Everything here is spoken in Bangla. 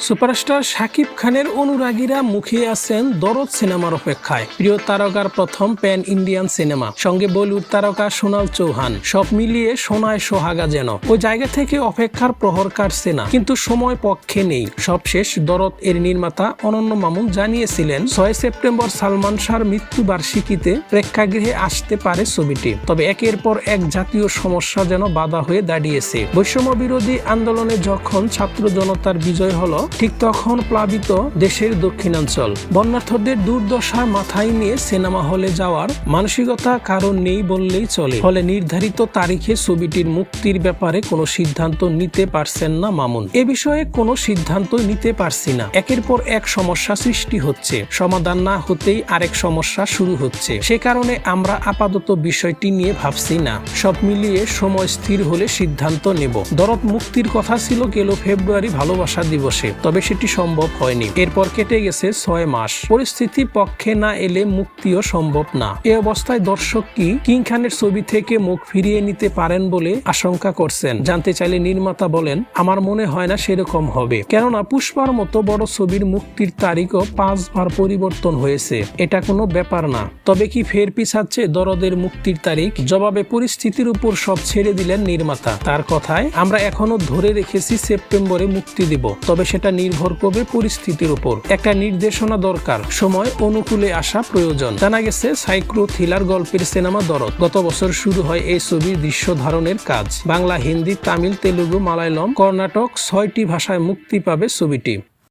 সুপারস্টার শাকিব খানের অনুরাগীরা মুখিয়ে আছেন দরদ সিনেমার অপেক্ষায়। প্রিয় তারকার প্রথম প্যান ইন্ডিয়ান সিনেমা। সঙ্গে বলিউড তারকা সোনাল চৌহান। সব মিলিয়ে সোনায় সোহাগা যেন। ওই জায়গা থেকে অপেক্ষার প্রহর কাটছে না কিন্তু সময় পক্ষে নেই। সবশেষ দরদ এর নির্মাতা অনন্য মামুন জানিয়েছিলেন, ছয় সেপ্টেম্বর সালমান শাহর মৃত্যু বার্ষিকীতে প্রেক্ষাগৃহে আসতে পারে ছবিটি। তবে একের পর এক জাতীয় সমস্যা যেন বাধা হয়ে দাঁড়িয়েছে। বৈষম্য বিরোধী আন্দোলনে যখন ছাত্র জনতার বিজয় হলো ঠিক তখন প্লাবিত দেশের দক্ষিণাঞ্চল। বন্যার্থদের দুর্দশা মাথায় নিয়ে সিনেমা হলে যাওয়ার মানসিকতা কারণ নেই বললেই চলে। ফলে নির্ধারিত তারিখে ছবিটির মুক্তির ব্যাপারে কোনো সিদ্ধান্ত নিতে পারছেন না মামুন। এ বিষয়ে কোনো সিদ্ধান্ত নিতে পারছি না। একের পর এক সমস্যা সৃষ্টি হচ্ছে। সমাধান না হতেই আরেক সমস্যা শুরু হচ্ছে। সে কারণে আমরা আপাতত বিষয়টি নিয়ে ভাবছি না। সব মিলিয়ে সময় স্থির হলে সিদ্ধান্ত নেব। দরদ মুক্তির কথা ছিল, গেল ফেব্রুয়ারি ভালোবাসা দিবসে। তবে সেটি সম্ভব হয়নি। এরপর কেটে গেছে ছয় মাস। পরিস্থিতি পক্ষে না এলে মুক্তিও সম্ভব না। এ অবস্থায় দর্শক কি কিং খানের ছবি থেকে মুখ ফিরিয়ে নিতে পারেন বলে আশঙ্কা করছেন। জানতে চাইলে নির্মাতা বলেন, আমার মনে হয় না সেরকম হবে। কেননা পুষ্পার মতো বড় ছবির মুক্তির তারিখও পাঁচবার পরিবর্তন হয়েছে। এটা কোনো ব্যাপার না। তবে কি ফের পিছাচ্ছে দরদের মুক্তির তারিখ? জবাবে পরিস্থিতির উপর সব ছেড়ে দিলেন নির্মাতা। তার কথায়, আমরা এখনও ধরে রেখেছি সেপ্টেম্বরে মুক্তি দিব, তবে সেটা নির্ভর করবে পরিস্থিতির উপর। একটা নির্দেশনা দরকার, সময়, অনুকূলে আসা প্রয়োজন। জানা গেছে, সাইক্রো থ্রিলার গল্পের সিনেমা দরদ। গত বছর শুরু হয় এই ছবির দৃশ্য ধারণের কাজ। বাংলা, হিন্দি, তামিল, তেলুগু, মালায়ালম, কর্ণাটক ছয়টি ভাষায় মুক্তি পাবে ছবিটি।